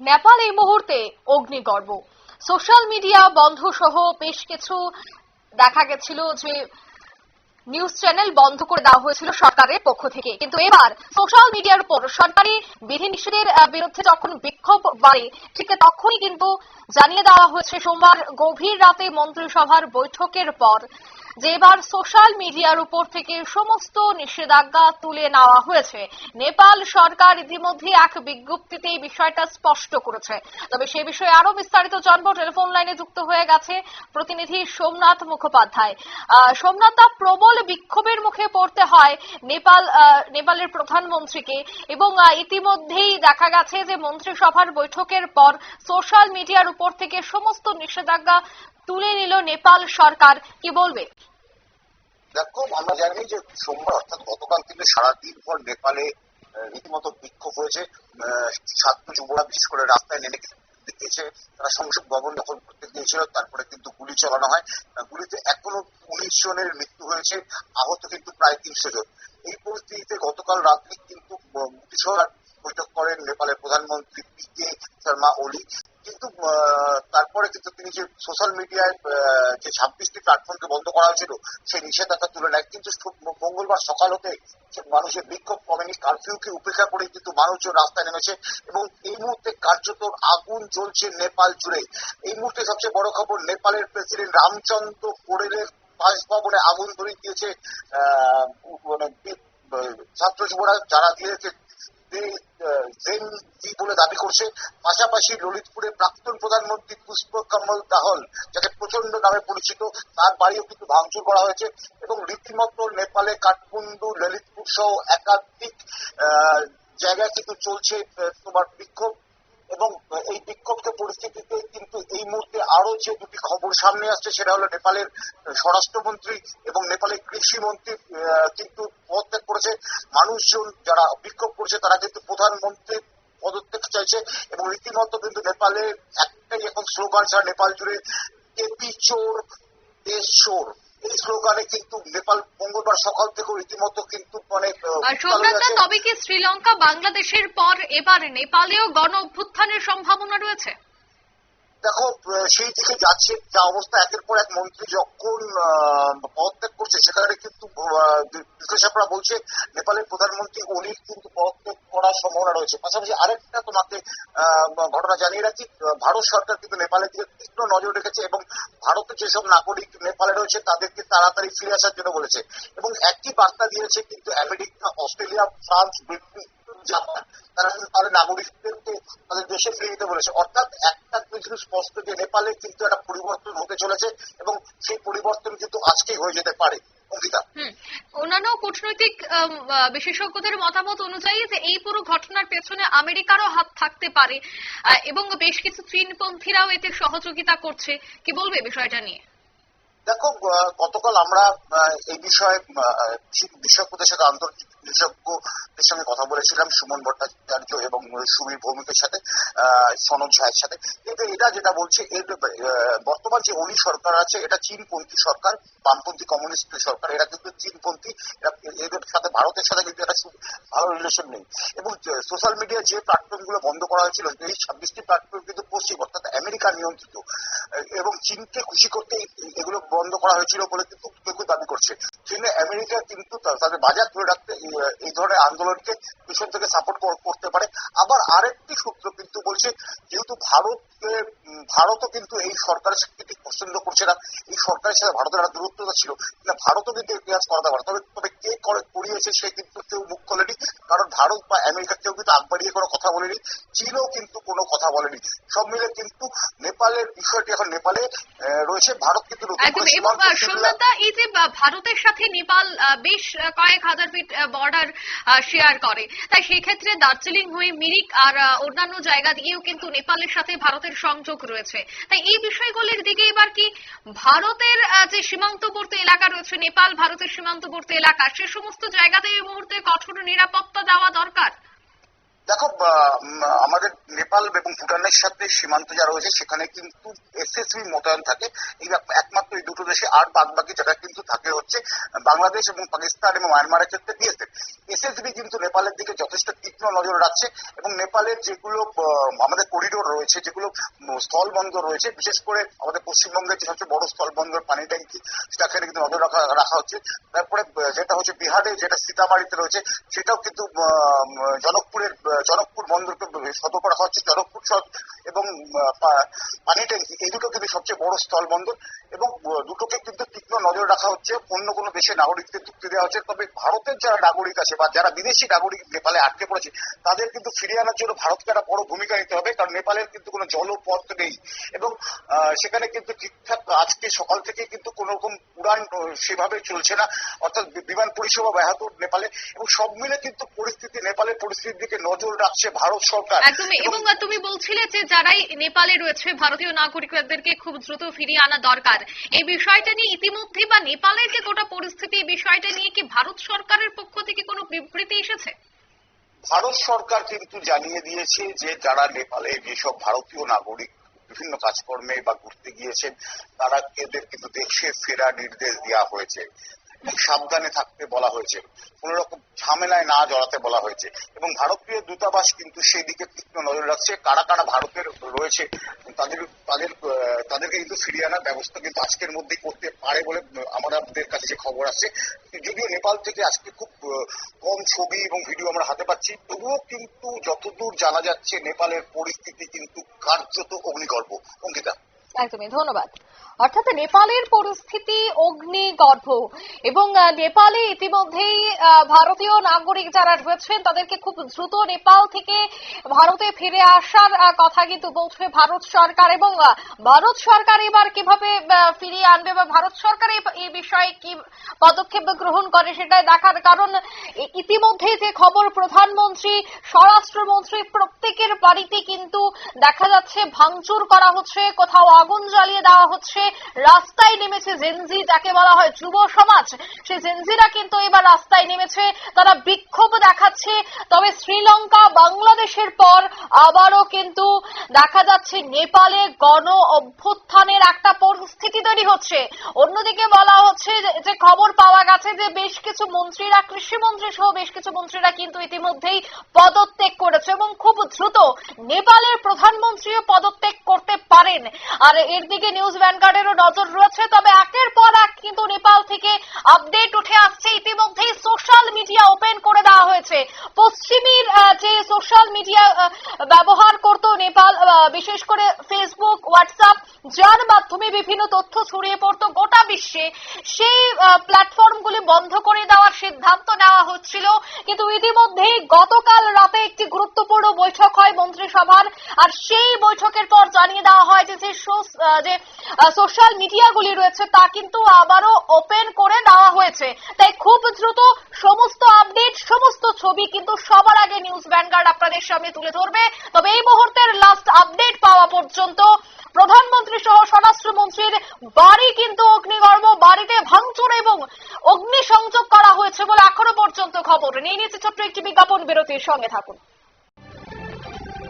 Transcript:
নেপাল এই মুহূর্তে অগ্নিগর্ভ। Social media বন্ধ সহ বেশ কিছু দেখা গেছিল যে নিউজ চ্যানেল বন্ধ করে দেওয়া হয়েছিল সরকারের পক্ষ থেকে। কিন্তু এবার সোশ্যাল মিডিয়ার উপর সরকারি বিধিনিষেধের বিরুদ্ধে যখন বিক্ষোভ বাড়ে, ঠিক তখনই কিন্তু জানিয়ে দেওয়া হয়েছে, সোমবার গভীর রাতে মন্ত্রিসভার বৈঠকের পর যে এবার সোশ্যাল মিডিয়ার উপর থেকে সমস্ত নিষেধাজ্ঞা তুলে নেওয়া হয়েছে। নেপাল সরকার ইতিমধ্যে এক বিজ্ঞপ্তিতে এই বিষয়টা স্পষ্ট করেছে। তবে সে বিষয়ে আরও বিস্তারিত জানব। টেলিফোন লাইনে যুক্ত হয়ে গেছে প্রতিনিধি সোমনাথ মুখোপাধ্যায়। সোমনাথ দা, প্রবল বিক্ষোভের মুখে পড়তে হয় নেপাল নেপালের প্রধানমন্ত্রীকে এবং ইতিমধ্যেই দেখা গেছে যে মন্ত্রিসভার বৈঠকের পর সোশ্যাল মিডিয়ার উপর থেকে সমস্ত নিষেধাজ্ঞা তুলে নিল নেপাল সরকার। কি বলবে? দেখো, আমরা জানি যে সোমবার, অর্থাৎ গতকাল থেকে সারাদিন পর নেপালে রীতিমতো বিক্ষোভ হয়েছে। ছাত্র যুবরা বিশেষ করে রাস্তায় নেমে দিয়েছে তারা সংসদ ভবন দখল করতে গিয়েছিল, তারপরে কিন্তু গুলি চালানো হয়। গুলিতে এখনও উনিশ জনের মৃত্যু হয়েছে, আহত কিন্তু প্রায় তিনশো জন। এই পরিস্থিতিতে গতকাল রাত্রে কিন্তু বৈঠক করেন নেপালের প্রধানমন্ত্রী পি কে শর্মা ওলি। কিন্তু তারপরে কিন্তু তিনি যে সোশ্যাল মিডিয়ায় যে ছাব্বিশটি প্ল্যাটফর্মকে বন্ধ করা হয়েছিল সেই নিষেধাজ্ঞা তুলে নেয়। কিন্তু মঙ্গলবার সকাল হতে মানুষের বিক্ষোভ কমেনি কারফিউকে উপেক্ষা করে কিন্তু মানুষজন রাস্তায় নেমেছে এবং এই মুহূর্তে কার্যত আগুন জ্বলছে নেপাল জুড়ে। এই মুহূর্তে সবচেয়ে বড় খবর নেপালের প্রেসিডেন্ট রামচন্দ্র কোরেলের বাসভবনে আগুন ধরিয়ে দিয়েছে আহ, মানে ছাত্র যুবরা যারা দিয়েছে জেন জি বলে দাবি করছে, পাশাপাশি ললিতপুরে প্রাক্তন প্রধানমন্ত্রী পুষ্প কমল দাহল, যাকে প্রচণ্ড নামে পরিচিত, তার বাড়িও কিন্তু ভাঙচুর করা হয়েছে এবং রীতিমতো নেপালে কাঠমান্ডু ললিতপুর সহ একাধিক জায়গায় কিন্তু চলছে তোমার বিক্ষোভ এবং এই বিক্ষোভকে পরিস্থিতিতে কিন্তু এই মুহূর্তে আরও যে দুটি খবর সামনে আসছে, সেটা হলো নেপালের স্বরাষ্ট্রমন্ত্রী এবং নেপালের কৃষি মন্ত্রী কিন্তু পদত্যাগ করেছে। মানুষজন যারা বিক্ষোভ করছে তারা কিন্তু প্রধানমন্ত্রীর পদত্যাগ চাইছে এবং রীতিমতো কিন্তু নেপালে একটাই এখন স্লোগান সারা নেপাল জুড়ে এপি চোর দেশ চোর এই স্লোগানে কিন্তু নেপাল মঙ্গলবার সকাল থেকে রীতিমতো কিন্তু মানে। তবে কি শ্রীলঙ্কা বাংলাদেশের পর এবার নেপালেও গণ অভ্যুত্থানের সম্ভাবনা রয়েছে? দেখো সেই দিকে যাচ্ছে, যা অবস্থা একের পর এক মন্ত্রী যখন পদত্যাগ করছে, সেখানে কিন্তু বিশ্লেষকরা বলছে, নেপালের প্রধানমন্ত্রী অলির কিন্তু পদত্যাগ করার সম্ভাবনা রয়েছে। পাশাপাশি আরেকটা তোমাকে ঘটনা জানিয়ে রাখি ভারত সরকার কিন্তু নেপালের দিকে তীক্ষ্ণ নজর রেখেছে এবং ভারতের যেসব নাগরিক নেপালে রয়েছে, তাদেরকে তাড়াতাড়ি ফিরে আসার জন্য বলেছে। এবং একই বার্তা দিয়েছে কিন্তু America, Australia, France, Britain Japan তারা তাদের নাগরিকদেরকে তাদের দেশে ফিরে বলেছে। অর্থাৎ একটা স্পষ্ট যে নেপালে কিন্তু একটা পরিবর্তন হতে চলেছে এবং সেই পরিবর্তন কিন্তু আজকেই হয়ে যেতে পারে। অন্যান্য কূটনৈতিক বিশেষজ্ঞদের মতামত অনুযায়ী যে এই পুরো ঘটনার পেছনে আমেরিকারও হাত থাকতে পারে এবং বেশ কিছু চীনপন্থীরাও এতে সহযোগিতা করছে। কি বলবে বিষয়টা নিয়ে? দেখো গতকাল আমরা এই বিষয়ে বিশেষজ্ঞদের সাথে আন্তর্জাতিক বিশেষজ্ঞদের সঙ্গে কথা বলেছিলাম, সুমন ভট্টাচার্য এবং সুবীর ভৌমিকের সাথে সনদ ঝায়ের সাথে। কিন্তু এটা যেটা বলছে, এর বর্তমান যে অলি সরকার আছে, এটা চীনপন্থী সরকার, বামপন্থী কমিউনিস্ট সরকার, এরা কিন্তু চীনপন্থী এদের সাথে, ভারতের সাথে কিন্তু একটা ভালো রিলেশন নেই। এবং সোশ্যাল মিডিয়া যে প্ল্যাটফর্মগুলো বন্ধ করা হয়েছিল, এই ছাব্বিশটি প্ল্যাটফর্ম কিন্তু পশ্চিম, অর্থাৎ আমেরিকা নিয়ন্ত্রিত। এবং চীনকে খুশি করতে এগুলো বন্ধ করা হয়েছিল বলে কিন্তু কেউ দাবি করছে। চীনে আমেরিকা কিন্তু তাদের বাজার ধরে রাখতে এই, ধরনের আন্দোলনকে পিছন থেকে সাপোর্ট করতে পারে। আবার আরেকটি সূত্র কিন্তু বলছে যেহেতু ভারতকে ভারতও কিন্তু এই সরকারের সাথে পছন্দ করছে না। এই সরকারের সাথে ভারতের একটা দূরত্বতা ছিল। না ভারতও কিন্তু ইতিহাস করাতে পারে। তবে তবে কে করে করিয়েছে সে কিন্তু কেউ মুখ খোলেনি। কারণ ভারত বা আমেরিকা কেউ কিন্তু আগ বাড়িয়ে কোনো কথা বলেনি। চীনও কিন্তু কোনো কথা বলেনি। সব মিলে কিন্তু নেপালের বিষয়টি এখন নেপালে রয়েছে ভারত কিন্তু এই যে ভারতের সাথে নেপাল বেশ কয়েক হাজার ফিট বর্ডার শেয়ার করে। তাই সেই ক্ষেত্রে দার্জিলিং হয়ে মিরিক আর অন্যান্য জায়গা দিয়েও কিন্তু নেপালের সাথে ভারতের সংযোগ রয়েছে। তাই এই বিষয়গুলির দিকে এবার কি ভারতের যে সীমান্তবর্তী এলাকা রয়েছে নেপাল ভারতের সীমান্তবর্তী এলাকা সে সমস্ত জায়গাতে এই মুহূর্তে কঠোর নিরাপত্তা দেওয়া দরকার? দেখো আমাদের নেপাল এবং ভুটানের সাথে সীমান্ত যা রয়েছে, সেখানে কিন্তু এসএসবি মোতায়েন থাকে। এই একমাত্র এই দুটো দেশে, আর বাদ বাকি জায়গা কিন্তু থাকে হচ্ছে বাংলাদেশ এবং পাকিস্তান এবং মায়ানমারের ক্ষেত্রে বিএসএফ এসএসবি কিন্তু নেপালের দিকে যথেষ্ট তীক্ষ্ণ নজর রাখছে এবং নেপালের যেগুলো আমাদের করিডোর রয়েছে, যেগুলো স্থল বন্দর রয়েছে, বিশেষ করে আমাদের পশ্চিমবঙ্গের যে সবচেয়ে বড় স্থল বন্দর পানি ট্যাঙ্কি সেটাকে কিন্তু নজর রাখা রাখা হচ্ছে। তারপরে যেটা হচ্ছে বিহারে, যেটা সীতামারিতে রয়েছে, সেটাও কিন্তু জনকপুরের জনকপুর বন্দরকে সতর্ক রাখা হচ্ছে, জনকপুর শহর এবং পানি ট্যাঙ্কি, এই দুটো কিন্তু সবচেয়ে বড় স্থল বন্দর এবং দুটোকে কিন্তু তীক্ষ্ণ নজর রাখা হচ্ছে। অন্য কোনো দেশের নাগরিকদের ঢুকতে দেওয়া হচ্ছে তবে ভারতের যারা নাগরিক আছে বা যারা বিদেশি নাগরিক নেপালে আটকে পড়েছে, তাদের কিন্তু ফিরিয়ে আনার জন্য ভারতকে একটা বড় ভূমিকা নিতে হবে, কারণ নেপালের কিন্তু কোনো জলপথ নেই এবং সেখানে কিন্তু ঠিকঠাক আজকে সকাল থেকে কিন্তু কোনো রকম উড়ান সেভাবে চলছে না। অর্থাৎ বিমান পরিষেবা ব্যাহত নেপালে এবং সব মিলে কিন্তু পরিস্থিতি, নেপালের পরিস্থিতির দিকে নজর রাখছে ভারত সরকার। একদমই। এবং তুমি বলছিলে যে যারাই নেপালে রয়েছে ভারতীয় নাগরিকদেরকে খুব দ্রুত ফিরিয়ে আনা দরকার। এই বিষয়টা নিয়ে ইতিমধ্যে বা নেপালের যে গোটা পরিস্থিতি এই বিষয়টা নিয়ে কি ভারত সরকারের পক্ষ থেকে কোনো বিবৃতি এসেছে? ভারত সরকার কিন্তু জানিয়ে দিয়েছে যে যারা নেপালে যেসব ভারতীয় নাগরিক বিভিন্ন কাজকর্মে বা ঘুরতে গিয়েছেন তারা এদের কিন্তু দেশে ফেরা নির্দেশ দেওয়া হয়েছে। সাবধানে থাকতে বলা হয়েছে, কোন রকম ঝামেলায় না জড়াতে বলা হয়েছে। এবং ভারতীয় দূতাবাস কিন্তু সেই দিকে তীক্ষ্ণ নজর রাখছে। কারা কারা ভারতের রয়েছে, তাদের তাদের, তাদেরকে কিন্তু ফিরিয়ে আনার ব্যবস্থা কিন্তু আজকের মধ্যেই করতে পারে বলে আমাদের কাছে যে খবর আছে। যদিও নেপাল থেকে আজকে খুব, কম ছবি এবং ভিডিও আমরা হাতে পাচ্ছি, তবুও কিন্তু যতদূর জানা যাচ্ছে, নেপালের পরিস্থিতি কিন্তু কার্যত অগ্নিগর্ভ। অঙ্কিতা। একদমই, ধন্যবাদ। অর্থাৎ নেপালের পরিস্থিতি অগ্নিগর্ভ এবং নেপালে ইতিমধ্যেই ভারতীয় নাগরিক যারা রয়েছেন, তাদেরকে খুব দ্রুত নেপাল থেকে ভারতে ফিরে আসার কথা কিন্তু বলছে ভারত সরকার এবং ভারত সরকার এবার কীভাবে ফিরিয়ে আনবে বা ভারত সরকার এই- বিষয়ে কি পদক্ষেপ গ্রহণ করে সেটা দেখার কারণ ই- ইতিমধ্যেই যে খবর প্রধানমন্ত্রী, স্বরাষ্ট্রমন্ত্রী প্রত্যেকের বাড়িতে কিন্তু দেখা যাচ্ছে ভাঙচুর করা হচ্ছে, কোথাও আগুন জ্বালিয়ে দেওয়া হচ্ছে। রাস্তায় নেমেছে জেনজি, যাকে বলা হয় যুব সমাজ। সেই জেনজিরা কিন্তু এবার রাস্তায় নেমেছে। তারা বিক্ষোভ দেখাচ্ছে। তবে শ্রীলঙ্কা বাংলাদেশের পর আবারও কিন্তু দেখা যাচ্ছে নেপালে গণ অভ্যুত্থানের একটা পরিস্থিতি তৈরি হচ্ছে। অন্যদিকে বলা হচ্ছে যে- খবর পাওয়া গেছে যে, বেশ কিছু মন্ত্রীরা কৃষিমন্ত্রী সহ বেশ কিছু মন্ত্রীরা কিন্তু ইতিমধ্যেই পদত্যাগ করেছে এবং খুব দ্রুত নেপালের প্রধানমন্ত্রীও পদত্যাগ করতে পারেন। আর এর দিকে নিউজ ভ্যানগার্ডেরও নজর রয়েছে। তবে একের পর এক কিন্তু নেপাল থেকে আপডেট উঠে আসছে। ইতিমধ্যেই সোশ্যাল মিডিয়া ওপেন করে দেওয়া হয়েছে। পশ্চিমীর যে সোশ্যাল মিডিয়া ব্যবহার করত নেপাল বিশেষ করে ফেসবুক, হোয়াটসঅ্যাপ যার মাধ্যমে বিভিন্ন তথ্য ছড়িয়ে পড়তো গোটা বিশ্বে, সেই প্ল্যাটফর্মগুলি বন্ধ করে দেওয়ার সিদ্ধান্ত নেওয়া হচ্ছিল। কিন্তু ইতিমধ্যেই গতকাল রাতে একটি গুরুত্বপূর্ণ বৈঠক হয় মন্ত্রিসভার, আর সেই বৈঠকের পর জানিয়ে দেওয়া হয় যে যে যে সোশ্যাল মিডিয়াগুলি রয়েছে, তা কিন্তু আবারও ওপেন করে দেওয়া হয়েছে। তাই খুব দ্রুত সমস্ত আপডেট সমস্ত ছবি কিন্তু সবার আগে নিউজ ভ্যানগার্ড আপনাদের সামনে তুলে ধরবে। তবে এই মুহূর্তের লাস্ট আপডেট পাওয়া পর্যন্ত প্রধানমন্ত্রী সহ স্বরাষ্ট্রমন্ত্রীর বাড়ি কিন্তু অগ্নিগর্ভ, বাড়িতে ভাঙচুর এবং অগ্নিসংযোগ করা হয়েছে বলে এখনও পর্যন্ত খবর। নিয়ে নিয়েছে ছোট্ট একটি বিজ্ঞাপন বিরতির সঙ্গে থাকুন।